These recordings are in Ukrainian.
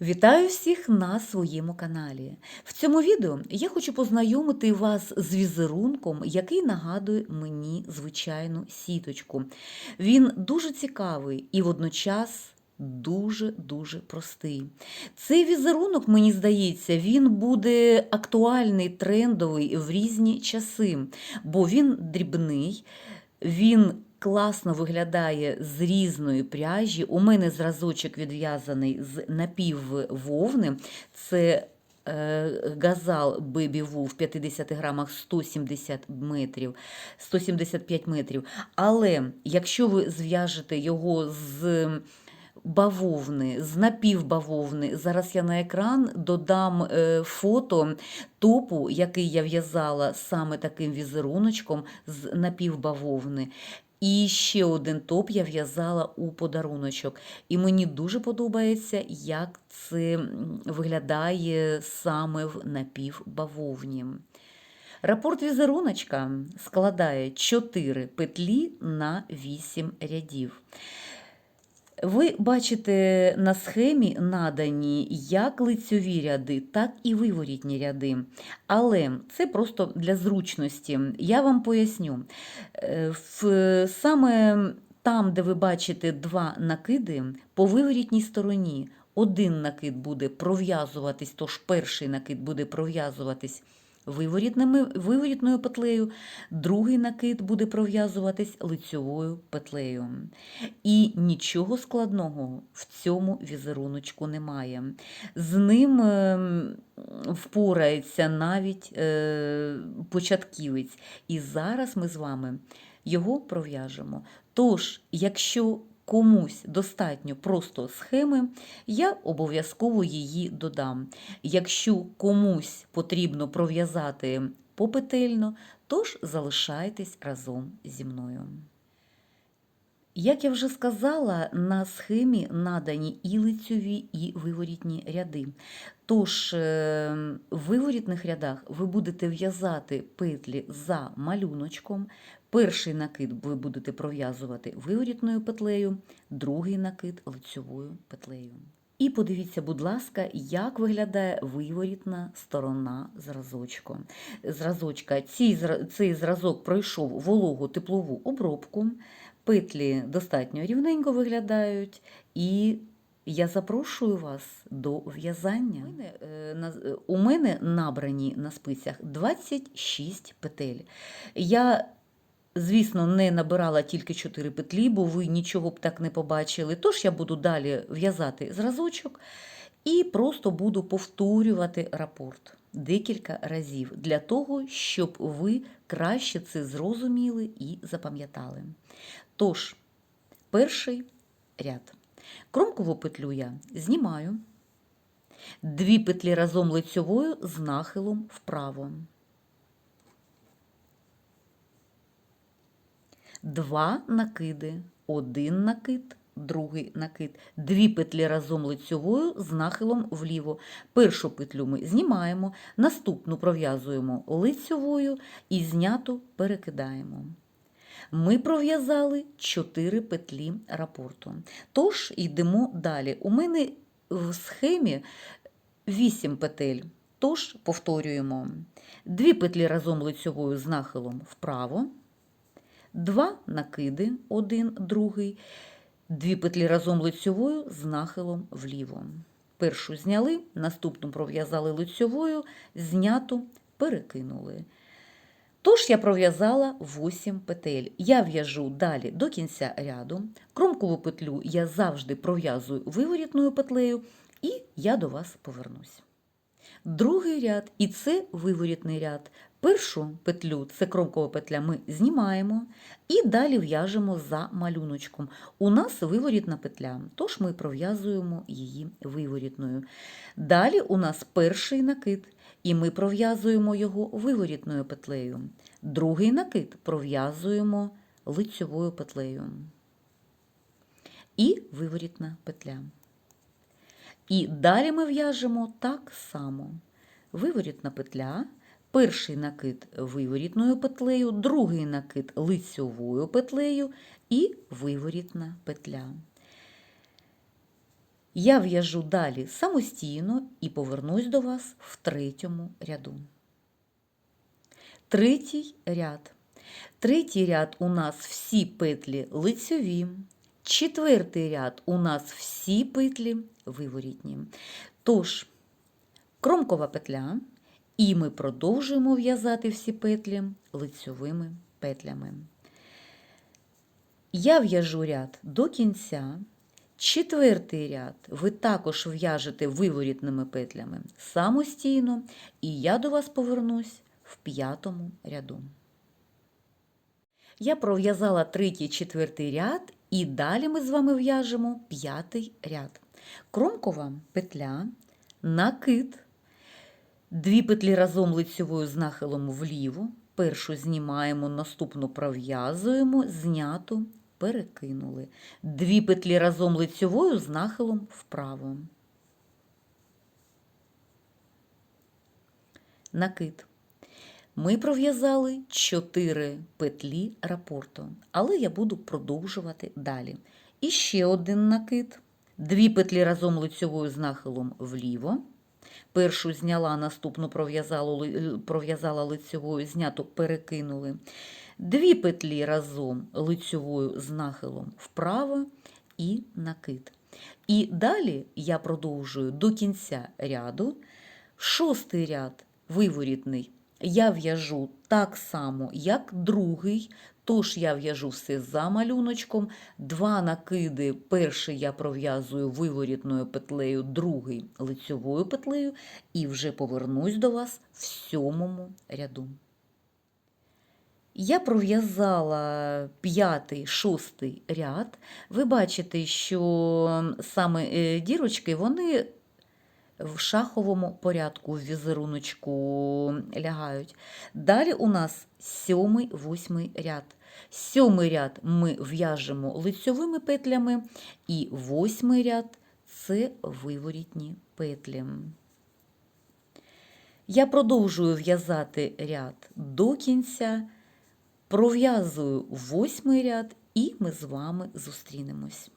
Вітаю всіх на своєму каналі. В цьому відео я хочу познайомити вас з візерунком, який нагадує мені звичайну сіточку. Він дуже цікавий і водночас дуже-дуже простий. Цей візерунок, мені здається, він буде актуальний, трендовий в різні часи, бо він дрібний, він класно виглядає з різної пряжі. У мене зразочок відв'язаний з напіввовни. Це е, газал Baby в 50 грамах 170 метрів, 175 метрів. Але якщо ви зв'яжете його з бавовни, з напівбавовни, зараз я на екран додам е, фото топу, який я в'язала саме таким візеруночком з напівбавовни. І ще один топ я в'язала у подаруночок. І мені дуже подобається, як це виглядає саме в напівбавовні. Рапорт візеруночка складає 4 петлі на 8 рядів. Ви бачите на схемі надані як лицьові ряди, так і виворітні ряди. Але це просто для зручності. Я вам поясню. Е, В, саме там, де ви бачите два накиди, по виворітній стороні один накид буде пров'язуватись, тож перший накид буде пров'язуватись виворітною петлею, другий накид буде пров'язуватись лицьовою петлею. І нічого складного в цьому візеруночку немає. З ним ем, впорається навіть е, початківець. І зараз ми з вами його пров'яжемо. Тож, якщо комусь достатньо просто схеми, я обов'язково її додам. Якщо комусь потрібно пров'язати попетельно, тож залишайтесь разом зі мною. Як я вже сказала, на схемі надані і лицьові, і виворітні ряди. Тож е, в виворітних рядах ви будете в'язати петлі за малюночком. Перший накид ви будете пров'язувати виворітною петлею, другий накид лицьовою петлею. І подивіться, будь ласка, як виглядає виворітна сторона зразочку. зразочка. Цей, цей зразок пройшов вологу теплову обробку, петлі достатньо рівненько виглядають, і я запрошую вас до в'язання. У мене, е, набрані на спицях 26 петель. Я Звісно, не набирала тільки 4 петлі, бо ви нічого б так не побачили. Тож я буду далі в'язати зразочок і просто буду повторювати рапорт декілька разів для того, щоб ви краще це зрозуміли і запам'ятали. Тож, перший ряд. Кромкову петлю я знімаю, дві петлі разом лицьовою з нахилом вправо. Два накиди, один накид, другий накид, дві петлі разом лицьовою з нахилом вліво. Першу петлю ми знімаємо, наступну пров'язуємо лицьовою і зняту перекидаємо. Ми пров'язали 4 петлі рапорту. Тож йдемо далі. У мене в схемі 8 петель. Тож повторюємо: дві петлі разом лицьовою з нахилом вправо. Два накиди, один, другий, дві петлі разом лицьовою з нахилом вліво. Першу зняли, наступну пров'язали лицьовою, зняту, перекинули. Тож я пров'язала 8 петель. Я в'яжу далі до кінця ряду. Кромкову петлю я завжди пров'язую виворітною петлею, і я до вас повернусь. Другий ряд, і це виворітний ряд. Першу петлю, це кромкова петля, ми знімаємо і далі в'яжемо за малюночком. У нас виворітна петля, тож ми пров'язуємо її виворітною. Далі у нас перший накид, і ми пров'язуємо його виворітною петлею. Другий накид пров'язуємо лицьовою петлею. І виворітна петля. І далі ми в'яжемо так само. Виворітна петля, перший накид виворітною петлею, другий накид лицьовою петлею і виворітна петля. Я в'яжу далі самостійно і повернусь до вас в третьому ряду. Третій ряд. Третій ряд у нас всі петлі лицьові. Четвертий ряд у нас всі петлі виворітні. Тож, кромкова петля, і ми продовжуємо в'язати всі петлі лицьовими петлями. Я в'яжу ряд до кінця. Четвертий ряд ви також в'яжете виворітними петлями самостійно, і я до вас повернусь в п'ятому ряду. Я пров'язала третій, четвертий ряд, і далі ми з вами в'яжемо п'ятий ряд. Кромкова петля, накид, дві петлі разом лицьовою з нахилом вліво, першу знімаємо, наступну пров'язуємо, зняту, перекинули. Дві петлі разом лицьовою з нахилом вправо. Накид. Ми пров'язали 4 петлі рапорту, але я буду продовжувати далі. І ще один накид. Дві петлі разом лицьовою з нахилом вліво. Першу зняла, наступну пров'язала ли- пров'язала лицьовою, знято перекинули. Дві петлі разом лицьовою з нахилом вправо і накид. І далі я продовжую до кінця ряду. Шостий ряд виворітний я в'яжу так само, як другий, тож я в'яжу все за малюночком. Два накиди. Перший я пров'язую виворітною петлею, другий лицьовою петлею, і вже повернусь до вас в сьомому ряду. Я пров'язала п'ятий, шостий ряд. Ви бачите, що саме е, дірочки, вони в шаховому порядку в візеруночку лягають. Далі у нас сьомий, восьмий ряд. Сьомий ряд ми в'яжемо лицьовими петлями, і восьмий ряд це виворітні петлі. Я продовжую в'язати ряд до кінця, пров'язую восьмий ряд, і ми з вами зустрінемось.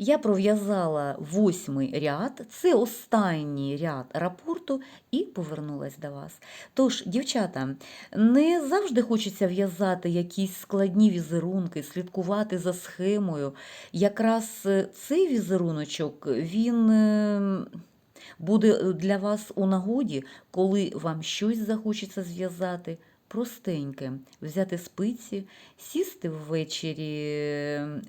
Я пров'язала восьмий ряд, це останній ряд рапорту, і повернулась до вас. Тож, дівчата, не завжди хочеться в'язати якісь складні візерунки, слідкувати за схемою. Якраз е, цей візеруночок, він е, буде для вас у нагоді, коли вам щось захочеться зв'язати. Простеньке, взяти спиці, сісти ввечері е,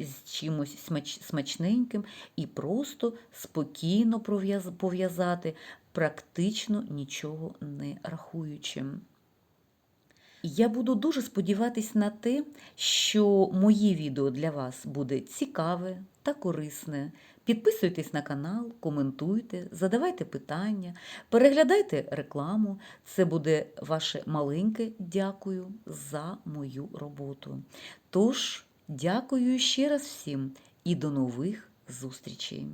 з чимось смач- смачненьким і просто спокійно пов'язати, практично нічого не рахуючи. Я буду дуже сподіватись на те, що моє відео для вас буде цікаве та корисне. Підписуйтесь на канал, коментуйте, задавайте питання, переглядайте рекламу. Це буде ваше маленьке дякую за мою роботу. Тож, дякую ще раз всім і до нових зустрічей!